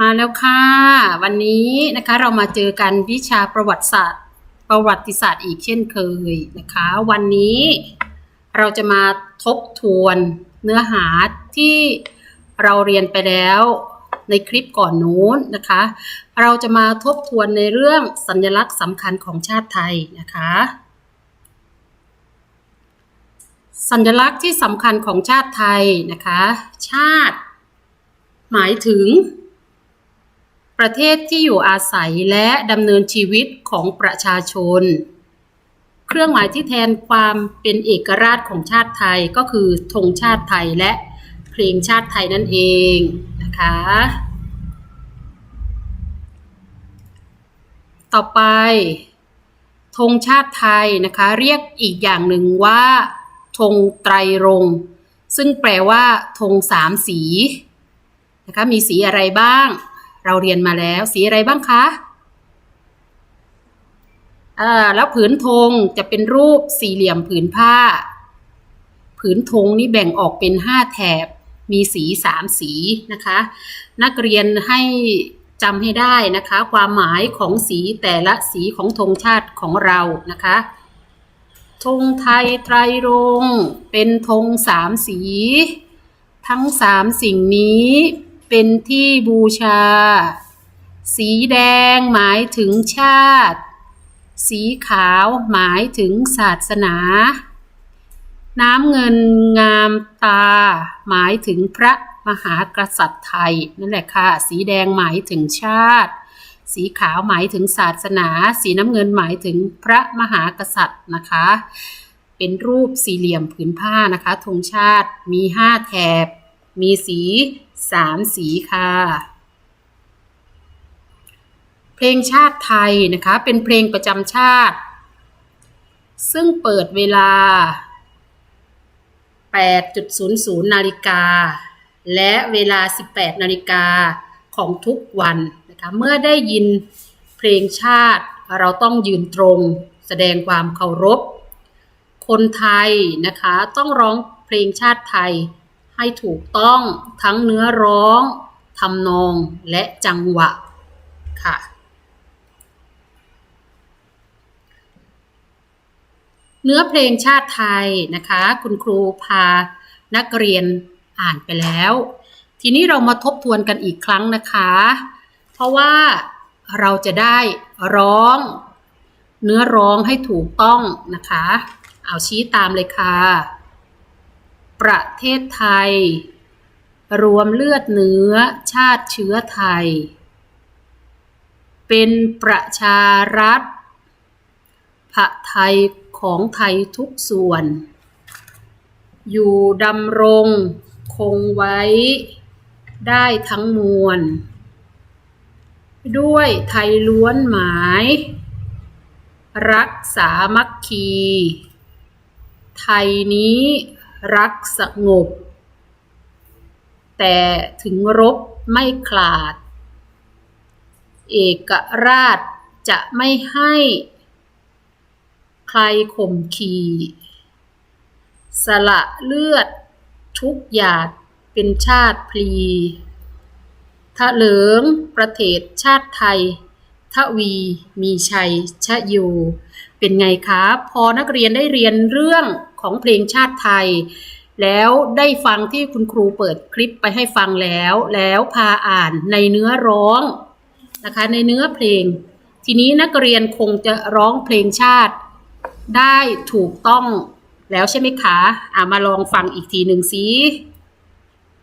มาแล้วค่ะ วันนี้นะคะเรามาเจอกันวิชาประวัติศาสตร์ ประวัติศาสตร์อีกเช่นเคยนะคะ วันนี้เราจะมาทบทวนเนื้อหาที่เราเรียนไปแล้วในคลิปก่อนนู้นนะคะ เราจะมาทบทวนในเรื่องสัญลักษณ์สำคัญของชาติไทยนะคะ สัญลักษณ์ที่สำคัญของชาติไทยนะคะ ชาติ หมายถึง ประเทศที่อยู่อาศัยและดำเนินชีวิตของประชาชน เครื่องหมายที่แทนความเป็นเอกราชของชาติไทยก็คือธงชาติไทยและเพลงชาติไทยนั่นเองนะคะ ต่อไปธงชาติไทยนะคะเรียกอีกอย่างหนึ่งว่าธงไตรรงค์ซึ่งแปลว่าธงสามสีนะคะมีสีอะไรบ้าง เราเรียนมาแล้ว สีอะไรบ้างคะอ่าแล้วผืนธงจะเป็นรูปสี่เหลี่ยมผืนผ้า ผืนธงนี่แบ่งออกเป็นห้าแถบ มีสีสามสีนะคะ นักเรียนให้จำให้ได้นะคะ ความหมายของสีแต่ละสีของธงชาติของเรานะคะธงไทยไตรรงเป็นธงสามสี ทั้งสามสิ่งนี้ เป็นที่บูชา สีแดงหมายถึงชาติ สีขาวหมายถึงศาสนา น้ำเงินงามตา หมายถึงพระมหากษัตริย์ไทยนั่นแหละค่ะ สีแดงหมายถึงชาติ สีขาวหมายถึงศาสนา สีน้ำเงินหมายถึงพระมหากษัตริย์นะคะ เป็นรูปสี่เหลี่ยมผืนผ้านะคะธงชาติมีห้าแถบ มีสีสามสีค่ะ เพลงชาติไทยนะคะ เป็นเพลงประจำชาติ ซึ่งเปิดเวลา 8.00 นาฬิกา และเวลา 18 นาฬิกาของทุกวันนะคะ เมื่อได้ยินเพลงชาติเราต้องยืนตรงแสดงความเคารพ คนไทยนะคะต้องร้องเพลงชาติไทย ให้ถูกต้องทั้งเนื้อร้องทำนองและจังหวะค่ะ เนื้อเพลงชาติไทยนะคะ คุณครูพานักเรียนอ่านไปแล้ว ทีนี้เรามาทบทวนกันอีกครั้งนะคะ เพราะว่าเราจะได้ร้อง เนื้อร้องให้ถูกต้องนะคะ เอาชี้ตามเลยค่ะ ประเทศไทย รวมเลือดเนื้อชาติเชื้อไทย เป็นประชารัฐผะไทยของไทยทุกส่วน อยู่ดำรงคงไว้ได้ทั้งมวล ด้วยไทยล้วนหมาย รักสามัคคี ไทยนี้ รักสงบ แต่ถึงรบไม่ขลาด เอกราชจะไม่ให้ใครข่มขีสละเลือดทุกหยาดเป็นชาติพลีทะเหลิงประเทศชาติไทย ทวีมีชัยชะโยเป็นไงคะพอนักเรียนได้เรียนเรื่องของเพลงชาติไทย แล้วได้ฟังที่คุณครูเปิดคลิปไปให้ฟังแล้ว แล้วพาอ่านในเนื้อร้องนะคะในเนื้อเพลง ทีนี้นักเรียนคงจะร้องเพลงชาติได้ถูกต้องแล้วใช่ไหมคะอ่ามาลองฟังอีกทีหนึ่งสิ